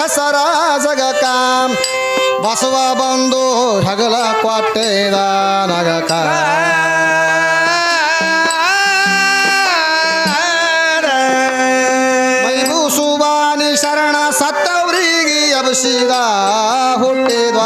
ಹೆಸರ ಜಗಕ ಬಸವ ಬಂದು ಹಗಲ ಕೊಟ್ಟೆದ ನಗಕ. ಮೈಬು ಸುಬಾನಿ ಶರಣ ಸತ್ತವ್ರಿಗೆ ಅಭಿಷೇಕ ಹುಟ್ಟಿದ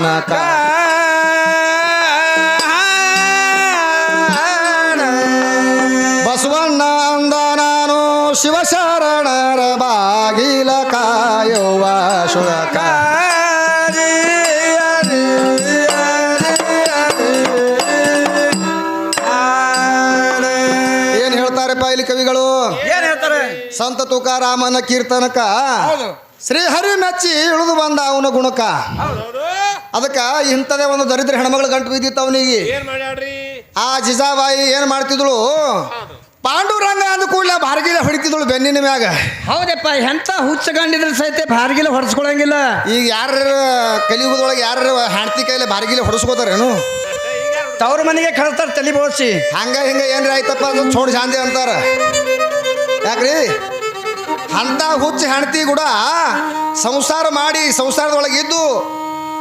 ಮನಕ ಬಸವಣ್ಣ ಅಂದ ನಾನು ಶಿವಶರಣರ ಬಾಗಿಲ ಕಾಯುವ ಶುಳಕ ಏನು ಹೇಳ್ತಾರೆ ಇಲ್ಲಿ ಕವಿಗಳು? ಏನ್ ಹೇಳ್ತಾರೆ? ಸಂತ ತುಕಾರಾಮನ ಕೀರ್ತನಕ ಶ್ರೀಹರಿ ಮೆಚ್ಚಿ ಇಳಿದು ಬಂದ ಅವನ ಗುಣಕ. ಅದಕ್ಕ ಇಂಥದೇ ಒಂದು ದರಿದ್ರ ಹೆಣ್ಮಗಳು ಗಂಟು ಬಿದ್ದಿತ್ತು ಅವನಿಗೆ. ಆ ಜಿಜಾಬಾಯಿ ಏನು ಮಾಡ್ತಿದ್ಳು? ಪಾಂಡುರಂಗ ಅಂದ ಕೂಡಲೇ ಬಾರ್ಗಿಲೆ ಹೊಡಿತಿದ್ಳು ಬೆನ್ನಿನ ಮ್ಯಾಗ. ಹೌದಪ್ಪ ಎಂತ ಹುಚ್ಚಗಂಡಿದ್ರೆ ಸಹಿತ ಬಾರ್ಗಿಲ ಹೊಡೆಸ್ಕೊಳಂಗಿಲ್ಲ. ಈಗ ಯಾರ ಕಲಿಯುಗದೊಳಗೆ ಯಾರು ಹಾಡ್ತಿ ಕೈಲಿ ಬಾರ್ಗಿಲೆ ಹೊಡಿಸ್ಕೋತಾರೇನು? ತವ್ರ ಮನೆಗೆ ಕಳ್ತಾರ ತಲೆ ಬೋಸಿ ಹಂಗ ಹಿಂಗ ಏನ್ರಿ ಆಯ್ತಪ್ಪ ಅದು ಚೋಡ್ ಶಾಂತಿ ಅಂತಾರ. ಯಾಕ್ರಿ? ಅಂತ ಹುಚ್ಚ ಹೆಣ್ತಿ ಕೂಡ ಸಂಸಾರ ಮಾಡಿ ಸಂಸಾರದೊಳಗೆ ಇದ್ದು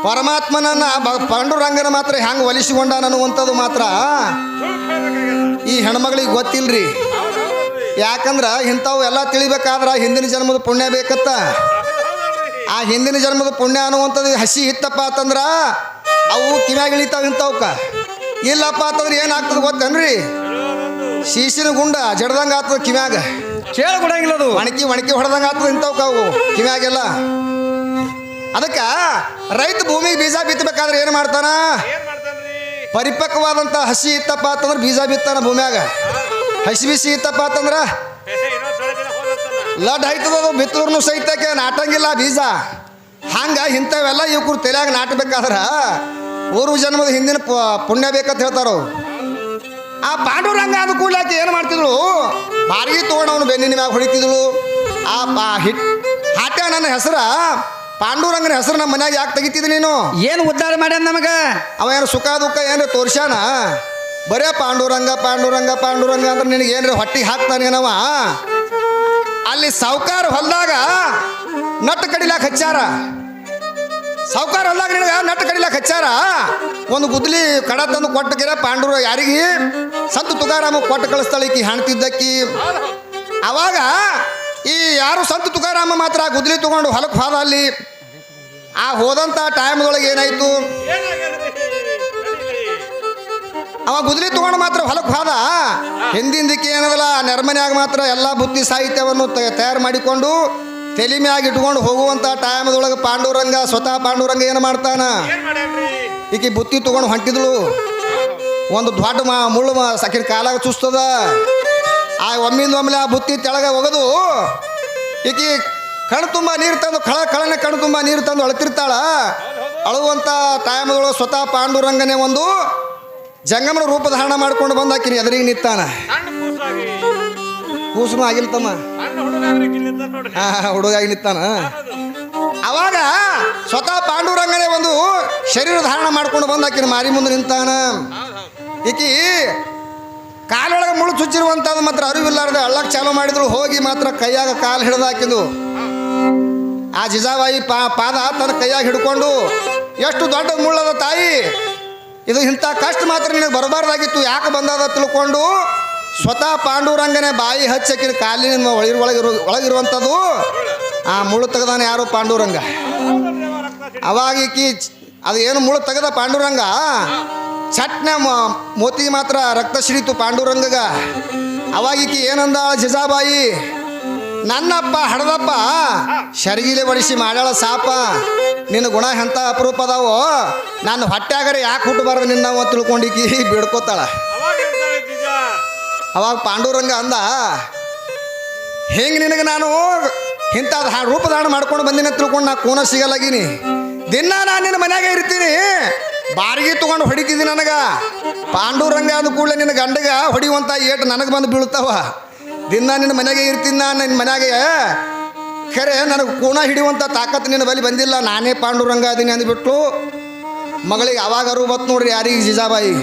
ಪರಮಾತ್ಮನನ್ನ ಪಾಂಡುರಂಗನ ಮಾತ್ರ ಹೆಂಗ್ ಒಲಿಸಿಕೊಂಡ ಅನ್ನುವಂಥದ್ದು ಮಾತ್ರ. ಈ ಹೆಣ್ಮಗಳಿಗೆ ಗೊತ್ತಿಲ್ರಿ. ಯಾಕಂದ್ರೆ ಇಂಥವು ಎಲ್ಲ ತಿಳಿಬೇಕಾದ್ರೆ ಹಿಂದಿನ ಜನ್ಮದ ಪುಣ್ಯ ಬೇಕತ್ತ. ಆ ಹಿಂದಿನ ಜನ್ಮದ ಪುಣ್ಯ ಅನ್ನುವಂಥದ್ದು ಹಸಿ ಇತ್ತಪ್ಪ ಅಂತಂದ್ರೆ ಅವು ಕಿವ್ಯಾಗ ಇಳಿತಾವ ಇಂಥವಕ್ಕ ಇಲ್ಲಪ್ಪ ಅಂತಂದ್ರೆ ಏನಾಗ್ತದೆ ಗೊತ್ತೇನ್ರಿ? ಶೀಶಿನ ಗುಂಡ ಜಡ್ದಂಗೆ ಆಗ್ತದೆ ಕಿವ್ಯಾಗ. ಕೇಳ ಕೊಡಂಗಿಲ್ಲ ಅದು. ಒಣಕಿ ಒಣಕಿ ಹೊಡೆದಂಗೆ ಆಗ್ತದೆ ಇಂಥವಕ್ಕ ಅವು ಕಿವ್ಯಾಗೆಲ್ಲ. ಅದಕ್ಕ ರೈತ ಭೂಮಿಗೆ ಬೀಜ ಬಿತ್ತಬೇಕಾದ್ರೆ ಏನು ಮಾಡ್ತಾನ? ಪರಿಪಕ್ವವಾದಂಥ ಹಸಿ ಇತ್ತಪ್ಪ ಅಂತಂದ್ರೆ ಬೀಜ ಬಿತ್ತಾನ ಭೂಮ್ಯಾಗ. ಹಸಿ ಬಿಸಿ ಇತ್ತಪ್ಪ ಅಂತಂದ್ರೆ ಲಡ್ ಆಯ್ತದ ಬಿತ್ತೂರ್ನು ಸಹಿತಕ್ಕೆ ನಾಟಂಗಿಲ್ಲ ಬೀಜ. ಹಂಗೆ ಇಂಥವೆಲ್ಲ ಇವ್ರು ತಲೆಯಾಗ ನಾಟಬೇಕಾದ್ರೆ ಊರು ಜನ್ಮದ ಹಿಂದಿನ ಪುಣ್ಯ ಬೇಕಂತ ಹೇಳ್ತಾರ. ಆ ಪಾಂಡುರಂಗ ಅದು ಕೂಡ್ಲಾಕಿ ಏನು ಮಾಡ್ತಿದ್ರು ಬಾರಿಗೆ ತೊಗೊಂಡು ಅವನು ಬೆನ್ನಿನ ಮ್ಯಾಗ ಹೊಡಿತಿದ್ಳು. ಆ ಹಿಟ್ ಹಾಟ್ಯ ನನ್ನ ಹೆಸರ ಪಾಂಡುರಂಗನ ಹೆಸರು ನಮ್ಮ ಮನ್ಯಾಗ ಯಾಕೆ ತೆಗಿತಿದ್ ನೀನು? ಏನು ಉದ್ಧಾರ ಮಾಡ್ಯಾನ ನಮಗ? ಅವ ಏನು ಸುಖ ದುಃಖ ಏನ್ರಿ ತೋರ್ಸ್ಯಾನ? ಬರೇ ಪಾಂಡುರಂಗ ಪಾಂಡುರಂಗ ಪಾಂಡುರಂಗ ಅಂದ್ರೆ ನಿನಗೆ ಏನ್ರಿ ಹೊಟ್ಟಿಗೆ ಹಾಕ್ತಾನೇನವ ಅಲ್ಲಿ ಸಾವುಕಾರ ಹೊಲ್ದಾಗ ನಟ್ಟು ಕಡಿಲಾಕ ಹಚ್ಚಾರ. ಸಾವುಕಾರ ಹೊಲ್ದಾಗ ನಿನಗೆ ನಟ್ಟು ಕಡಿಲಾಕ ಹಚ್ಚಾರ? ಒಂದು ಗುದ್ಲಿ ಕಡ ತಂದು ಕೊಟ್ಟಕಿರ ಪಾಂಡುರ ಯಾರಿಗೆ? ಸಂತ ತುಕಾರಾಮ ಕೊಟ್ಟು ಕಳಿಸ್ತಾಳೆ ಈಕಿ ಹಾಣ್ತಿದ್ದಕ್ಕಿ. ಅವಾಗ ಈ ಯಾರು ಸಂತ ತುಕಾರಾಮ ಮಾತ್ರ ಗುದ್ಲಿ ತಗೊಂಡು ಹೊಲಕ್ಕೆ ಹೋದ ಅಲ್ಲಿ, ಆ ಹೋದಂಥ ಟೈಮ್ದೊಳಗೆ ಏನಾಯ್ತು? ಅವ ಗುದ್ಲಿ ತಗೊಂಡು ಮಾತ್ರ ಹೊಲಕ್ಕೆ ಹೋದ. ಹಿಂದಿಂದಕ್ಕೆ ದಿಕ್ಕಿ ಏನದಲ್ಲ, ನೆರ್ಮನ್ಯಾಗ ಮಾತ್ರ ಎಲ್ಲ ಬುದ್ಧಿ ಸಾಹಿತ್ಯವನ್ನು ತಯಾರು ಮಾಡಿಕೊಂಡು ತಲೆ ಮ್ಯಾಗ ಇಟ್ಕೊಂಡು ಹೋಗುವಂಥ ಟೈಮ್ದೊಳಗೆ ಪಾಂಡುರಂಗ, ಸ್ವತಃ ಪಾಂಡುರಂಗ ಏನು ಮಾಡ್ತಾನ? ಈಕೆ ಬುತ್ತಿ ತಗೊಂಡು ಹೊಂಟಿದ್ಳು. ಒಂದು ದೊಡ್ಡ ಮಾ ಮುಳ್ಳು ಸಕಿನ ಕಾಲಾಗ ಚುಸ್ತದ ಆ ಒಮ್ಮಿಂದ ಒಮ್ಮೆಲೆ ಆ ಬುತ್ತಿ ತೆಳಗೆ ಒಗದು ಈಕಿ ಕಣ್ ತುಂಬ ನೀರು ತಂದು ಕಳ ಕಳನೆ ಕಣ್ ತುಂಬ ನೀರು ತಂದು ಅಳತಿರ್ತಾಳ. ಅಳುವಂಥ ತಾಯಮಗಳು ಸ್ವತಃ ಪಾಂಡುರಂಗನೆ ಒಂದು ಜಂಗಮನ ರೂಪ ಧಾರಣ ಮಾಡ್ಕೊಂಡು ಬಂದ ಆಕಿನಿ ಎದುರಿಗೆ ನಿಂತಾನ. ಕೂಸುಮ ಆಗಿಲ್ತಮ್ಮ ಕೂಸುನು ಆಗಿಲ್ಲ ತಮ್ಮ. ಸಣ್ಣ ಹುಡುಗಾಗ್ರಿ ಕಿಲ್ಲಿಂದ ನೋಡ್ರಿ. ಹಾ ಹುಡುಗಾಗಿ ನಿಂತಾನ. ಅವಾಗ ಸ್ವತಃ ಪಾಂಡುರಂಗನೇ ಒಂದು ಶರೀರ ಧಾರಣ ಮಾಡ್ಕೊಂಡು ಬಂದಾಕಿನ ಮಾರಿ ಮುಂದೆ ನಿಂತಾನ. ಈಕಿ ಕಾಲೊಳಗೆ ಮುಳು ಚುಚ್ಚಿರುವಂಥದ್ದು ಮಾತ್ರ ಅರಿವಿಲ್ಲಾರ್ದೆ ಅಳ್ಳಕ್ ಚಾಲು ಮಾಡಿದ್ರು, ಹೋಗಿ ಮಾತ್ರ ಕೈಯಾಗ ಕಾಲು ಹಿಡಿದು ಆ ಜಿಜಾಬಾಯಿ ಪಾ, ಪಾದ ತನ್ನ ಕೈಯಾಗ ಹಿಡ್ಕೊಂಡು, ಎಷ್ಟು ದೊಡ್ಡ ಮುಳ್ಳದ ತಾಯಿ, ಇದು ಇಂಥ ಕಷ್ಟ ಮಾತ್ರ ನಿನಗೆ ಬರಬಾರ್ದಾಗಿತ್ತು, ಯಾಕೆ ಬಂದದ? ತಿಳ್ಕೊಂಡು ಸ್ವತಃ ಪಾಂಡುರಂಗನೇ ಬಾಯಿ ಹಚ್ಚಕ್ಕಿನ ಕಾಲಿನ ಒಳಗಿರು ಒಳಗಿರು ಒಳಗಿರುವಂಥದ್ದು, ಆ ಮುಳ್ಳು ತೆಗೆದಾನೆ ಯಾರು? ಪಾಂಡುರಂಗ. ಅವಾಗಿ ಅವ ಅವಾಗ ಈಕಿ, ಅದು ಏನು ಮುಳ್ಳು ತೆಗೆದ ಪಾಂಡುರಂಗ? ಚಟ್ನ ಮೋತಿ ಮಾತ್ರ ರಕ್ತ ಸಿಡಿತು ಪಾಂಡುರಂಗಗ. ಅವಾಗ ಈಕಿ ಏನಂದ ಜಿಜಾಬಾಯಿ? ನನ್ನಪ್ಪ ಹಡದಪ್ಪ, ಶರ್ಗಿಲೆ ಬಡಿಸಿ ಮಾಡ್ಯಾಳ ಸಾಪ. ನಿನ್ನ ಗುಣ ಎಂಥ ಅಪರೂಪ ಅದಾವೋ? ನಾನು ಹೊಟ್ಯಾಗರೆ ಯಾಕೆ ಹುಟ್ಟಬಾರ್ದು ನಿನ್ನ ಅಂತ ತಿಳ್ಕೊಂಡಿಕಿ ಬಿಡ್ಕೋತಾಳ. ಅವಾಗ ಪಾಂಡುರಂಗ ಅಂದ, ಹೆಂಗೆ ನಿನಗೆ ನಾನು ಇಂಥ ರೂಪದಾಣ ಮಾಡ್ಕೊಂಡು ಬಂದಿನಿ ತಿಳ್ಕೊಂಡು ನಾ ಕೂನ ಸಿಗಲಾಗಿನಿ. ದಿನ ನಾನು ನಿನ್ನ ಮನ್ಯಾಗ ಇರ್ತೀನಿ. ಬಾರಿಗೆ ತೊಗೊಂಡು ಹೊಡಿತಿದ್ದಿ ನನಗೆ. ಪಾಂಡುರಂಗ ಅಂದ ಕೂಡಲೇ ನಿನ್ನ ಗಂಡಗ ಹೊಡಿಯುವಂಥ ಏಟು ನನಗೆ ಬಂದು ಬೀಳ್ತಾವ. ದಿನ ನಿನ್ನ ಮನೆಗೆ ಇರ್ತೀನಿ ನಾನು ನಿನ್ನ ಮನೆಗೆ ಖರೆ ನನಗೆ ಕೋಣ ಹಿಡಿಯುವಂಥ ತಾಕತ್ತು ನಿನ್ನ ಬಳಿ ಬಂದಿಲ್ಲ. ನಾನೇ ಪಾಂಡುರಂಗ ಅದೀನಿ ಅಂದ್ಬಿಟ್ಟು ಮಗಳಿಗೆ ಅವಾಗ ಅರು ಬತ್ ನೋಡ್ರಿ ಯಾರಿಗೆ ಜಿಜಾಬಾಯಿ.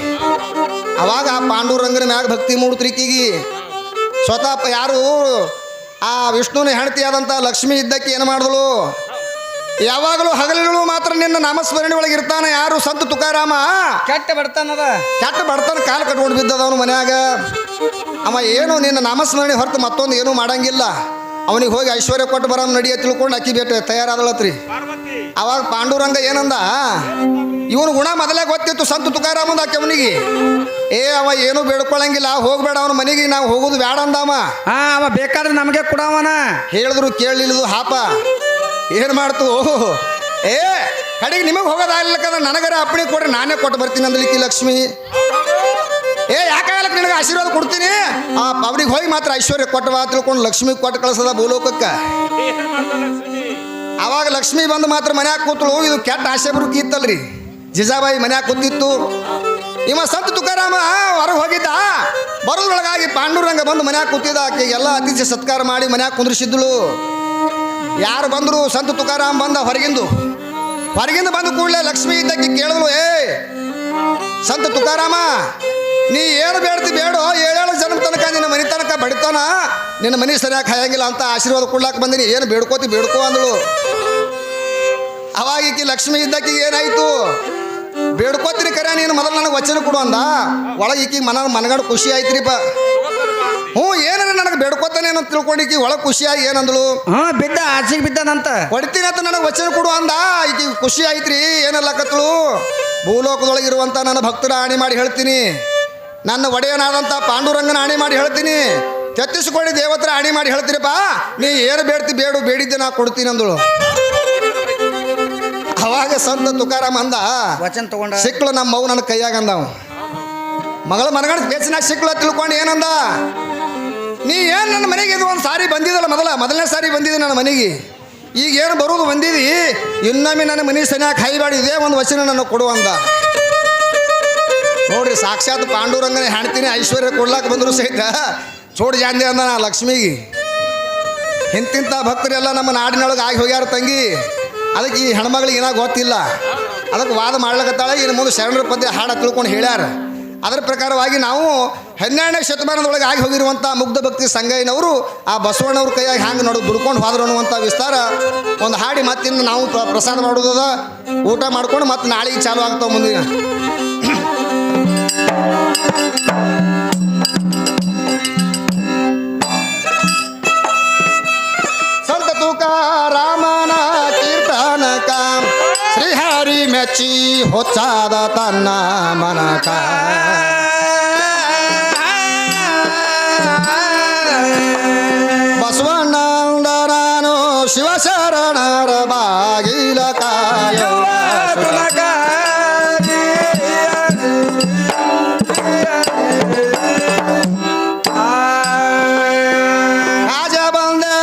ಅವಾಗ ಆ ಪಾಂಡುರಂಗನ ಮ್ಯಾಗ ಭಕ್ತಿ ಮೂಡ್ತ್ರಿಕಿಗಿ ಸ್ವತಃ ಯಾರು ಆ ವಿಷ್ಣುನ ಹೆಂಡತಿ ಆದಂಥ ಲಕ್ಷ್ಮಿ ಇದ್ದಕ್ಕೆ ಏನು ಮಾಡಿದಳು? ಯಾವಾಗಲೂ ಹಗಲಿಗಳು ಮಾತ್ರ ನಿನ್ನ ನಾಮಸ್ಮರಣೆ ಒಳಗೆ ಇರ್ತಾನೆ. ಯಾರು ಸಂತ ತುಕಾರಾಮ? ಕೆಟ್ಟ ಬಡ್ತಾನದ. ಕೆಟ್ಟ ಬಡತನ ಕಾಲು ಕಟ್ಕೊಂಡು ಬಿದ್ದದವನು ಮನ್ಯಾಗ. ಅವ ಏನು ನಿನ್ನ ನಾಮಸ್ಮರಣೆ ಹೊರತು ಮತ್ತೊಂದು ಏನೂ ಮಾಡಂಗಿಲ್ಲ. ಅವನಿಗೆ ಹೋಗಿ ಐಶ್ವರ್ಯ ಕೊಟ್ಟು ಬರೋ ನಡಿಯ ತಿಳ್ಕೊಂಡು ಅಕ್ಕಿ ಬೇಟ ತಯಾರಾದಳತ್ರಿ. ಅವಾಗ ಪಾಂಡುರಂಗ ಏನಂದ? ಇವನು ಗುಣ ಮೊದಲೇ ಗೊತ್ತಿತ್ತು ಸಂತ ತುಕಾರಾಮಂದ ಆಕೆ ಅವನಿಗೆ. ಏ ಅವ ಏನು ಬೇಡ್ಕೊಳಂಗಿಲ್ಲ. ಹೋಗ್ಬೇಡ ಅವನ ಮನೆಗೆ ನಾವು ಹೋಗೋದು ಬೇಡ ಅಂದಾಮ ಹಾ ಅವ ಬೇಕಾದ್ರೆ ನಮಗೆ ಕೊಡವನ. ಹೇಳಿದ್ರು ಕೇಳಿಲ್ಲದು ಹಾಪ. ಏನು ಮಾಡ್ತು? ಏ, ಕಡೆಗೆ ನಿಮಗೆ ಹೋಗೋದಾಗ್ಲಿಕ್ಕಂದ್ರೆ ನನಗರ ಅಪ್ಪಣೆ ಕೊಡ್ರಿ, ನಾನೇ ಕೊಟ್ಟು ಬರ್ತೀನಿ ಅಂದ್ಲಿಕ್ಕೆ ಲಕ್ಷ್ಮಿ. ಏ ಯಾಕಾಗಲಕ್ಕೆ ನಿನಗೆ ಆಶೀರ್ವಾದ ಕೊಡ್ತೀನಿ? ಆ, ಅವ್ರಿಗೆ ಹೋಗಿ ಮಾತ್ರ ಐಶ್ವರ್ಯ ಕೊಟ್ಟು ಬಾ ತಿಳ್ಕೊಂಡು ಲಕ್ಷ್ಮಿ ಕೊಟ್ಟು ಕಳಿಸದ ಭೂಲೋಕಕ್ಕೆ. ಮಾಡ್ತಾಳೆ ಲಕ್ಷ್ಮಿ ಬಂದು ಮಾತ್ರ ಮನ್ಯಾಗ ಕೂತಳು, ಇದು ಕೆಟ್ಟ ಆಸೆ ಬರುಕಿ ಇತ್ತಲ್ರಿ. ಜಿಜಾಬಾಯಿ ಮನ್ಯಾಗ ಕೂತಿತ್ತು. ಇವ ಸಂತ ತುಕಾರಾಮ ಹೊರಗೆ ಹೋಗಿದ್ದ. ಬರೋದ್ರೊಳಗಾಗಿ ಪಾಂಡುರಂಗ ಬಂದು ಮನ್ಯಾಗ ಕೂತಿದ್ದ. ಆಕೆ ಎಲ್ಲ ಅತಿಥಿ ಸತ್ಕಾರ ಮಾಡಿ ಮನ್ಯಾಗ ಕುಂದ್ರಿಸಿದ್ಳು. ಯಾರು ಬಂದರು ಸಂತ ತುಕಾರಾಮ್ ಬಂದ ಹೊರಗಿಂದು. ಹೊರಗಿಂದ ಬಂದ ಕೂಡಲೇ ಲಕ್ಷ್ಮಿ ಇದ್ದಕ್ಕೆ ಕೇಳಿದ್ರು ಏ, ಸಂತ ತುಕಾರಾಮ, ನೀ ಏನು ಬೇಡ್ತಿ, ಬೇಡೋ, ಏಳೇಳು ಜನ್ಮ ತನಕ ನಿನ್ನ ಮನೆ ತನಕ ಬಡಿತಾನ, ನಿನ್ನ ಮನೆ ಸರಿಯಾಗಿ ಹಾಯಂಗಿಲ್ಲ ಅಂತ ಆಶೀರ್ವಾದ ಕೊಡ್ಲಾಕ ಬಂದಿನಿ. ಏನು ಬೇಡ್ಕೋತಿ, ಬೇಡ್ಕೋ ಅಂದಳು. ಅವಾಗ ಈಕಿ ಲಕ್ಷ್ಮಿ ಇದ್ದಕ್ಕೆ ಏನಾಯ್ತು? ಬೇಡ್ಕೋತೀನಿ ಕರೆ, ನೀನು ಮೊದಲು ನನಗೆ ವಚನ ಕೊಡು ಅಂದ. ಒಳಗೆ ಈಕಿ ಮನ ಮನಗಡೆ ಖುಷಿ ಆಯ್ತ್ರಿಪ್ಪ. ಹ್ಞೂ ಏನಾರ ನನಗೆ ಬೇಡ್ಕೋತಾನೆ ಅಂತ ತಿಳ್ಕೊಂಡಿಕಿ ಒಳಗೆ ಖುಷಿಯಾಗಿ ಏನಂದಳು ಹಾಂ ಬಿದ್ದ ಆಚೆಗೆ ಬಿದ್ದಾನಂತ ಹೊಡಿತೀನಿ ಅಂತ ನನಗೆ ವಚನ ಕೊಡು ಅಂದ. ಈಕಿ ಖುಷಿ ಆಯ್ತ್ರಿ ಏನಲ್ಲಕತ್ತಳು ಭೂಲೋಕದೊಳಗಿರುವಂಥ ನನ್ನ ಭಕ್ತರ ಆಣಿ ಮಾಡಿ ಹೇಳ್ತೀನಿ. ನನ್ನ ಒಡೆಯನಾದಂಥ ಪಾಂಡುರಂಗನ ಆಣಿ ಮಾಡಿ ಹೇಳ್ತೀನಿ. ತೆತ್ತಿಸ್ಕೊಳ್ಳಿ ದೇವತ್ರ ಆಣಿ ಮಾಡಿ ಹೇಳ್ತೀರಪ್ಪ ನೀ ಏನು ಬೇಡ್ತಿ ಬೇಡು ಬೇಡಿದ್ದೆ ನಾ ಕೊಡ್ತೀನಿ ಅಂದಳು. ಅವಾಗ ಸಂತ ತುಕಾರಾಮ್ ಅಂದ ವಚನ ತಗೊಂಡ. ಸಿಕ್ಕಳು ನಮ್ಮ ಮಗು ನನ್ನ ಕೈಯಾಗ ಅಂದವ. ಮಗಳ ಮನಗಂಡ ಬೇಸಿನಾಗ ಸಿಕ್ಳು ಅಂತ ತಿಳ್ಕೊಂಡು ಏನಂದ? ನೀ ಏನು ನನ್ನ ಮನೆಗೆ ಇದು ಒಂದು ಸಾರಿ ಬಂದಿದ್ದಲ್ಲ ಮೊದಲ? ಮೊದಲನೇ ಸಾರಿ ಬಂದಿದ್ದೆ ನನ್ನ ಮನೆಗೆ. ಈಗ ಏನು ಬರೋದು ಬಂದಿದಿ? ಇನ್ನೊಮ್ಮೆ ನನ್ನ ಮನೆ ಸನ್ಯಾಕ ಹೈಬಾಡಿ ಇದೇ ಒಂದು ವಚನ ನನಗೆ ಕೊಡು ಅಂದ. ನೋಡ್ರಿ, ಸಾಕ್ಷಾತ್ ಪಾಂಡುರಂಗನೇ ಹೆಣ್ತೀನಿ ಐಶ್ವರ್ಯ ಕೊಡ್ಲಾಕ ಬಂದರು ಸಹಿತ. ಚೋಡ್ ಜಾಂದಿ ಅಂದ ನಾ ಲಕ್ಷ್ಮಿಗೆ. ಇಂತಿಂಥ ಭಕ್ತರೆಲ್ಲ ನಮ್ಮ ನಾಡಿನೊಳಗೆ ಆಗಿ ಹೋಗ್ಯಾರ ತಂಗಿ. ಅದಕ್ಕೆ ಈ ಹೆಣ್ಮಗಳಿಗೆ ಏನೋ ಗೊತ್ತಿಲ್ಲ. ಅದಕ್ಕೆ ವಾದ ಮಾಡ್ಲಕತ್ತಾಳೆ. ಇನ್ನು ಮುಂದೆ ಶರಣರ ಪದ್ಯ ಹಾಡ ತಿಳ್ಕೊಂಡು ಹೇಳ್ಯಾರ. ಅದರ ಪ್ರಕಾರವಾಗಿ ನಾವು ಹನ್ನೆರಡನೇ ಶತಮಾನದೊಳಗೆ ಆಗಿ ಹೋಗಿರುವಂಥ ಮುಗ್ಧ ಭಕ್ತಿ ಸಂಗಯ್ಯನವರು ಆ ಬಸವಣ್ಣವ್ರ ಕೈಯಾಗಿ ಹ್ಯಾಂಗೆ ನೋಡಿ ದುಡ್ಕೊಂಡು ಹೋದ್ರು ಅನ್ನುವಂಥ ವಿಸ್ತಾರ. ಒಂದು ಹಾಡಿ ಮತ್ತಿಂದು ನಾವು ಪ್ರ- ಪ್ರಸಾದ ಮಾಡೋದದ ಊಟ ಮಾಡ್ಕೊಂಡು ಮತ್ತೆ ನಾಳೆಗೆ ಚಾಲು ಆಗ್ತಾವೆ ಮುಂದಿನ. ಸಂತ ತುಕಾರಾಮನ ಕೀರ್ತನಕ, ಶ್ರೀಹರಿ ಮೆಚ್ಚಿ ಹೊಚ್ಚಾದ ತನ್ನ ಮನಕ. ಬಸವಣ್ಣಂದರಾನು ಶಿವಶರಣರ ಬಾಗಿಲ ಬಂದೆ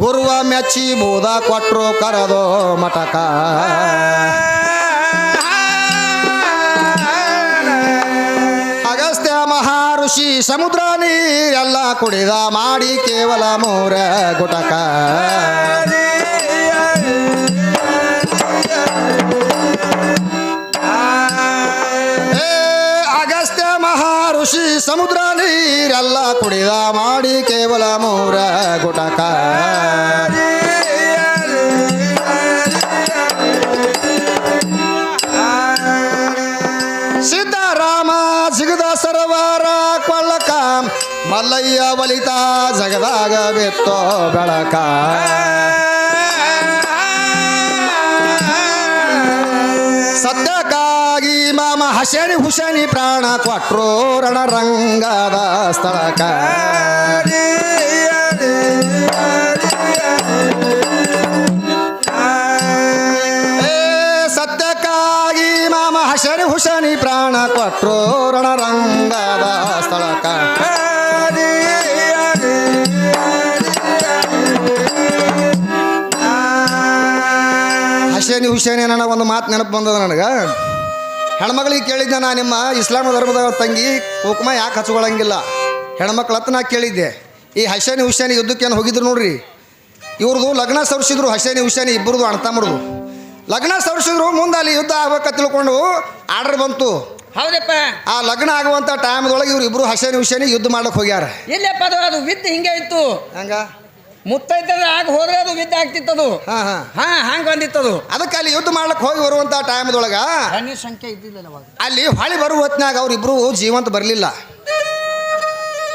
ಗುರುವ ಮೆಚ್ಚಿ ಬೋಧ ಕೊಟ್ರು ಕರದೋ ಮಟಕ ಅಗಸ್ತ್ಯ ಮಹಾಋಷಿ ಸಮುದ್ರ ನೀರೆಲ್ಲ ಕುಡಿದ ಮಾಡಿ ಕೇವಲ ಮೂರ ಗುಟಕ. ಮಹಾಋಷಿ ಸಮುದ್ರ ನೀರೆಲ್ಲ ಕುಡಿದ ಮಾಡಿ ಕೇವಲ ಮೂರ ಗುಟಕ. ಮಲ್ಲಯ್ಯ ಬಲಿತ ಜಗದಾಗ ಬಿತ್ತೋ ಬೆಳಕ. ಸತ್ಯಕ್ಕಾಗಿ ಮಾಮ ಹಸೇನಿ ಹುಸಣಿ ಪ್ರಾಣ ಕೊಟ್ರು ರಣರಂಗದ ಸ್ಥಳಕ. ಸತ್ಯಕ್ಕಾಗಿ ಮಾಮ ಹಸಣಿ ಹುಸಣಿ ಪ್ರಾಣ ಕೊಟ್ರು ರಣರಂಗದ ಸ್ಥಳಕ. ಹಸೇನಿ ಹುಸೇನಿ ನನ್ನ ಒಂದು ಮಾತು ನೆನಪು ಬಂದದ ನನಗೆ? ಹೆಣ್ಮಗಳಿಗೆ ಕೇಳಿದ್ದೆ ನಾ ನಿಮ್ಮ ಇಸ್ಲಾಂ ಧರ್ಮದ ತಂಗಿ ಕುಕುಮ ಯಾಕೆ ಹಚ್ಕೊಳ್ಳಂಗಿಲ್ಲ ಹೆಣ್ಮಕ್ಳ ಹತ್ರ ನಾ ಕೇಳಿದ್ದೆ ಈ ಹಸೇನಿ ಹುಸೇನಿ ಯುದ್ಧಕ್ಕೆ ಏನು ಹೋಗಿದ್ರು ನೋಡ್ರಿ? ಇವ್ರದ್ದು ಲಗ್ನ ಸವರಿಸಿದ್ರು ಹಸೇನಿ ಹುಸೇನಿ ಇಬ್ಬರದು ಅಣ್ತಮ್ಮರದು ಲಗ್ನ ಸವರಿಸಿದ್ರು ಮುಂದೆ ಅಲ್ಲಿ ಯುದ್ಧ ಆಗ್ಬೇಕ ತಿಳ್ಕೊಂಡು ಆರ್ಡರ್ ಬಂತು. ಹೌದಪ್ಪ. ಆ ಲಗ್ನ ಆಗುವಂಥ ಟೈಮ್ದೊಳಗೆ ಇವ್ರು ಇಬ್ಬರು ಹಸೇನಿ ಹುಸೇನಿ ಯುದ್ಧ ಮಾಡಕ್ಕೆ ಹೋಗ್ಯಾರ. ಇಲ್ಲಪ್ಪ ಅದು ಅದು ವಿದ್ದ ಹಿಂಗೆ ಇತ್ತು. ಹಂಗ? ಮುತ್ತೈತದ ಆಗ ಹೋದ್ರೆ ಅದು ಯುದ್ಧ ಆಗ್ತಿತ್ತದು. ಹಾಂ ಹಾ. ಹಾ ಬಂದಿತ್ತು ಬಂದಿತ್ತದು. ಅದಕ್ಕೆ ಅಲ್ಲಿ ಯುದ್ಧ ಮಾಡ್ಲಿಕ್ಕೆ ಹೋಗಿ ಬರುವಂತ ಟೈಮ್ದೊಳಗೆ ರಾಣಿ ಸಂಖ್ಯೆ ಇದ್ದಿಲ್ಲ ಅವಾಗ. ಅಲ್ಲಿ ಹೊಳಿ ಬರುವ ಹೊತ್ನಾಗ ಅವ್ರಿಬ್ರು ಜೀವಂತ ಬರಲಿಲ್ಲ.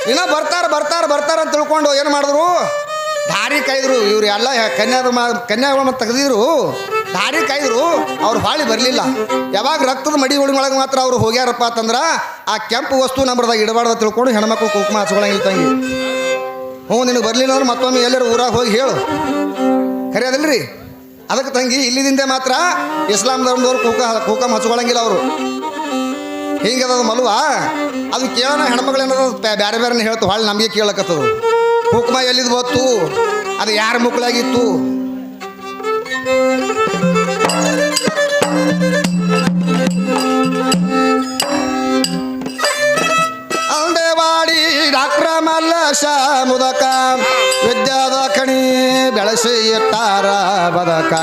ಇನ್ನ ಬರ್ತಾರ ಬರ್ತಾರ ಬರ್ತಾರ ಅಂತ ತಿಳ್ಕೊಂಡು ಏನು ಮಾಡಿದ್ರು? ದಾರಿ ಕಾಯ್ದ್ರು. ಇವ್ರು ಎಲ್ಲ ಕನ್ಯಾದ ಮತ್ತು ತೆಗೆದಿದ್ರು. ದಾರಿ ಕಾಯ್ದ್ರು. ಅವ್ರು ಹಾಳಿ ಬರಲಿಲ್ಲ. ಯಾವಾಗ ರಕ್ತದ ಮಡಿ ಒಳಗೆ ಮಾತ್ರ ಅವ್ರು ಹೋಗ್ಯಾರಪ್ಪ ಅಂತಂದ್ರೆ ಆ ಕೆಂಪು ವಸ್ತು ನಂಬರ್ದಾಗ ಇಡಬಾರ್ದು ತಿಳ್ಕೊಂಡು ಹೆಣ್ಮಕ್ಳು ಕುಂಕುಮ ಹಚ್ಕೊಳಂಗಿಲ್ಲ ತಂಗಿ. ಹ್ಞೂ, ನಿನಗೆ ಬರಲಿಲ್ಲ ಅಂದ್ರೆ ಮತ್ತೊಮ್ಮೆ ಎಲ್ಲರೂ ಊರಾಗ ಹೋಗಿ ಹೇಳು. ಖರೆ ಅದಲ್ರಿ? ಅದಕ್ಕೆ ತಂಗಿ ಇಲ್ಲಿದಿಂದ ಮಾತ್ರ ಇಸ್ಲಾಂ ಧರ್ಮದವ್ರು ಕೂಕ, ಕೂಕಂ ಹಚ್ಕೊಳಂಗಿಲ್ಲ ಅವರು. ಹಿಂಗದ ಮಲ್ವಾ. ಅದು ಕೇಳೋಣ ಹೆಣ್ಮಕ್ಳು ಏನದ ಬೇರೆ ಬೇರೆ ಹೇಳ್ತು, ಹೊಳ್ಳಿ ನಮಗೆ ಕೇಳಕತ್ತದು. ಕುಕ್ಮ ಎಲ್ಲಿದ್ ಬತ್ತು ಅದು ಯಾರ ಮುಕ್ಕಳಾಗಿತ್ತು ಮಲ್ಲಶ ಮುದಕ. ವಿದ್ಯಾದ ಕಣಿ ಬೆಳೆಸಿ ಇಟ್ಟಾರ ಬದಕ.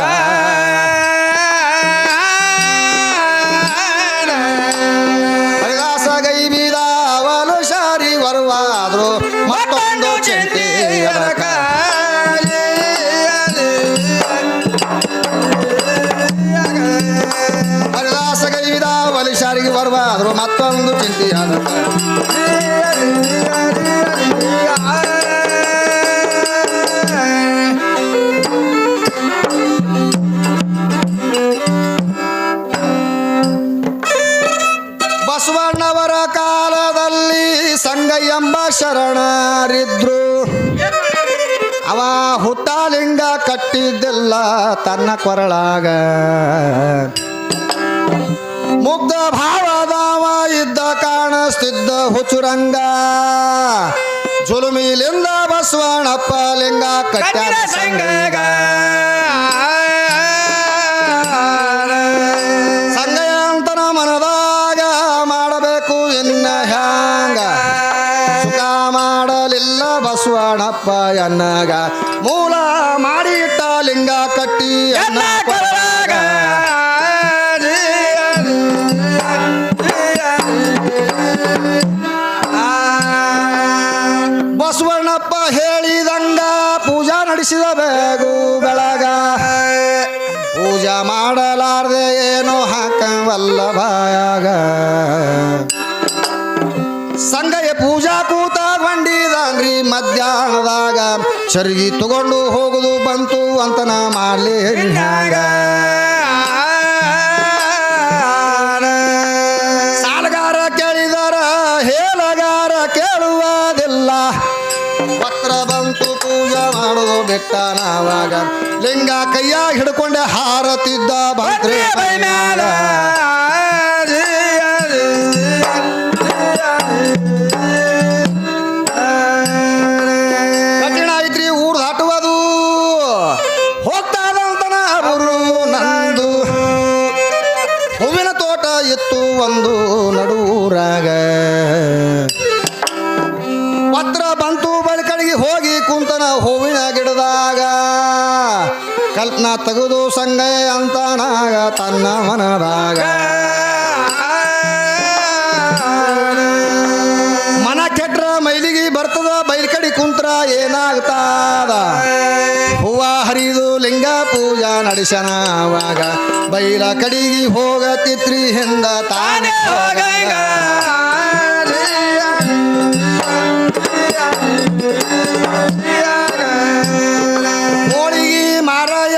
ಸಂಘ ಎಂಬ ಶರಣರಿದ್ರು. ಅವ ಹುತ್ತಾಲಿಂಗ ಕಟ್ಟಿದ್ದಿಲ್ಲ ತನ್ನ ಕೊರಳಾಗ. ಮುಗ್ಧ ಭಾವದಾವ ಇದ್ದ ಕಾಣಿಸ್ತಿದ್ದ ಹುಚುರಂಗ. ಜುಲುಮಿಲಿಂದ ಬಸವಣ್ಣಪ್ಪ ಲಿಂಗ ಕಟ್ಟ ಸಂಗಗ ಮಾಡಲಿಲ್ಲ ಬಸವಣ್ಣಪ್ಪ ಎನ್ನಗ. ಮೂಲ ಮಾಡಿಟ್ಟ ಲಿಂಗ ಕಟ್ಟಿ ಚರ್ಗಿ ತಗೊಂಡು ಹೋಗುದು ಬಂತು ಅಂತ ನಾ ಮಾಡಲಿ ಹ್ಯಾಗ ಸಾಲಗಾರ ಕೇಳಿದಾರ ಹೇಲಗಾರ ಕೇಳುವುದಿಲ್ಲ. ಪತ್ರ ಬಂತು ಪೂಜೆ ಮಾಡೋದು ಬೆಟ್ಟ ನಾವಾಗ. ಲಿಂಗ ಕೈಯಾಗ ಹಿಡ್ಕೊಂಡೆ ಹಾರತಿದ್ದ ಬಂತ್ರಿ ಇತ್ತು ಒಂದು ನಡೂರಾಗ ಪತ್ರ ಬಂತು ಬಳಿಕಡೆಗೆ ಹೋಗಿ ಕುಂತನ ಹೂವಿನ ಗಿಡದಾಗ. ಕಲ್ಪನಾ ತೆಗೆದು ಸಂಗೈ ಅಂತನಾಗ ತನ್ನ ಮನದಾಗ. ಮನ ಕೆಟ್ರ ಮೈಲಿಗೆ ಬೈಲ್ ಕಡೆ ಕುಂತ್ರ ಏನಾಗ್ತಾದ? ಹರಿದು ಲಿಂಗ ಪೂಜಾ ನಡೆಸನ ಅವಾಗ ಬೈಲ ಕಡಿಗೆ ಹೋಗತಿತ್ರಿ ಹಿಂದ ತಾನೇ ಹೋಳಿಗೆ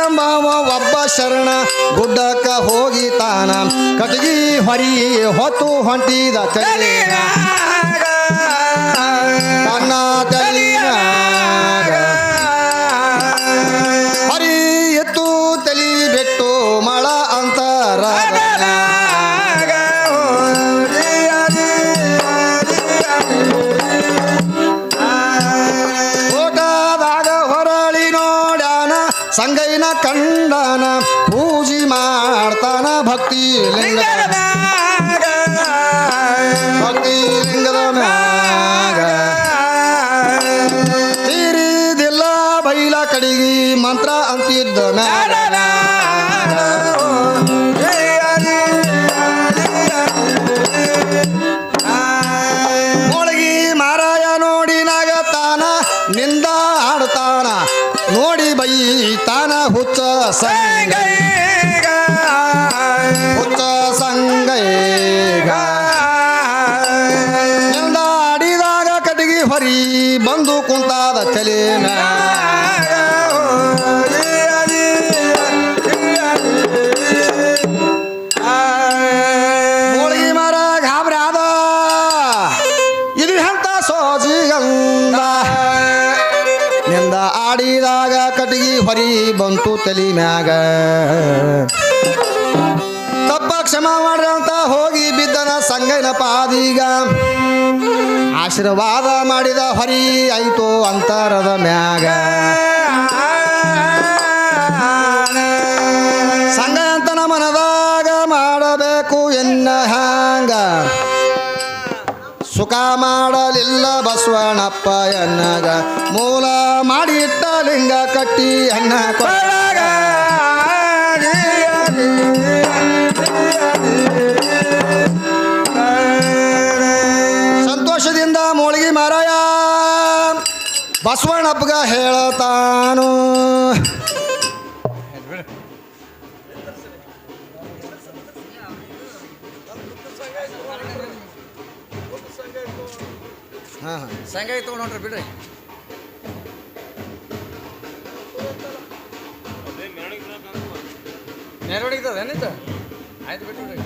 ಎಂಬವ ಒಬ್ಬ ಶರಣ ಗುಡ್ಡಕ್ಕ ಹೋಗಿ ತಾನ ಕಟಗಿ ಹೊರಿ ಹೊತ್ತು ಹೊಂಟಿದ ತನ್ನ ತಲೆಯಾಗ ಸಂಗೈನ ಹುಚ್ಚ ಸಂಗೈ ತಪ್ಪ ಕ್ಷಮ ಮಾಡ್ರಿ ಅಂತ ಹೋಗಿ ಬಿದ್ದನ ಸಂಗೈನ ಪಾದೀಗ. ಆಶೀರ್ವಾದ ಮಾಡಿದ ಹರಿ ಆಯ್ತು ಅಂತರದ ಮ್ಯಾಗ. ಸಂಘ ಅಂತ ಮನದಾಗ ಮಾಡಬೇಕು ಎನ್ನ ಹಾಂಗ ಸುಖ ಮಾಡಲಿಲ್ಲ ಬಸವಣ್ಣಪ್ಪ ಎನ್ನಗ. ಮೂಲ ಮಾಡಿಟ್ಟ ಲಿಂಗ ಕಟ್ಟಿ ಅನ್ನ ಕೊಳಗ ಬಸವಣ್ಣಪ್ಪಗ ಹೇಳತಾನು. ಹಾಂ ಹಾಂ. ಸಂಗಾಯಿ ತೊಗೊಂಡ್ರಿ ಬಿಡ್ರಿ. ಅದೇ ಮೆರವಣಿಗೆ ಮೆರವಣಿಗೆ ಏನಿತ್ತು ಆಯ್ತು ಬಿಟ್ಬಿಡ್ರಿ.